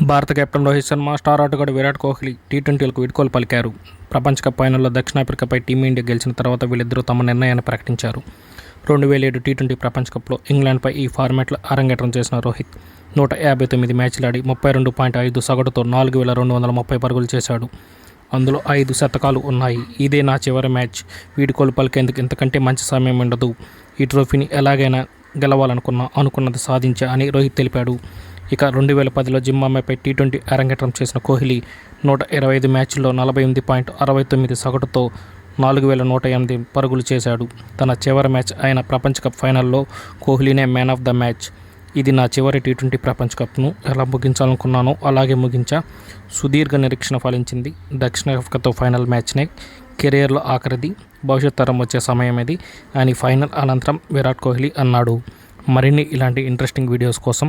భారత captain Rohit Sharma star ఆటగాడు Virat Kohli tea ట్వంటీలకు వీడ్కోలు పలికారు. ప్రపంచ కప్ ఫైనల్లో దక్షిణాఫ్రికాపై టీమిండియా గెలిచిన తర్వాత వీళ్ళిద్దరూ తమ నిర్ణయాన్ని ప్రకటించారు. రెండు వేల ఏడు టీ ట్వంటీ ప్రపంచ కప్లో ఇంగ్లాండ్పై ఈ ఫార్మాట్లో అరంగేట్రం చేసిన రోహిత్ నూట యాభై తొమ్మిది మ్యాచ్లు ఆడి ముప్పై రెండు పాయింట్ ఐదు సగటుతో నాలుగు వేల రెండు వందల ముప్పై పరుగులు చేశాడు. అందులో ఐదు శతకాలు ఉన్నాయి. ఇదే నా చివరి మ్యాచ్. వీడుకోలు పలికేందుకు ఇంతకంటే మంచి సమయం ఉండదు. ఈ ట్రోఫీని ఎలాగైనా గెలవాలనుకున్నా అనుకున్నది సాధించా అని రోహిత్ తెలిపాడు. ఇక రెండు వేల పదిలో జిమ్మామేపై టీ ట్వంటీ అరంగేట్రం చేసిన కోహ్లీ నూట ఇరవై ఐదు మ్యాచ్ల్లో నలభై ఎనిమిది పాయింట్ అరవై తొమ్మిది సగటుతో నాలుగు వేల నూట ఎనిమిది పరుగులు చేశాడు. తన చివరి మ్యాచ్ అయిన ప్రపంచ కప్ ఫైనల్లో కోహ్లీనే మ్యాన్ ఆఫ్ ద మ్యాచ్. ఇది నా చివరి టీ ట్వంటీ ప్రపంచ కప్ను ఎలా ముగించాలనుకున్నానో అలాగే ముగించా. సుదీర్ఘ నిరీక్షణ ఫలించింది. దక్షిణాఫ్రికాతో ఫైనల్ మ్యాచ్నే కెరియర్లో ఆఖరిది. భవిష్యత్ తరం వచ్చే సమయం ఇది అని ఫైనల్ అనంతరం విరాట్ కోహ్లీ అన్నాడు. మరిన్ని ఇలాంటి ఇంట్రెస్టింగ్ వీడియోస్ కోసం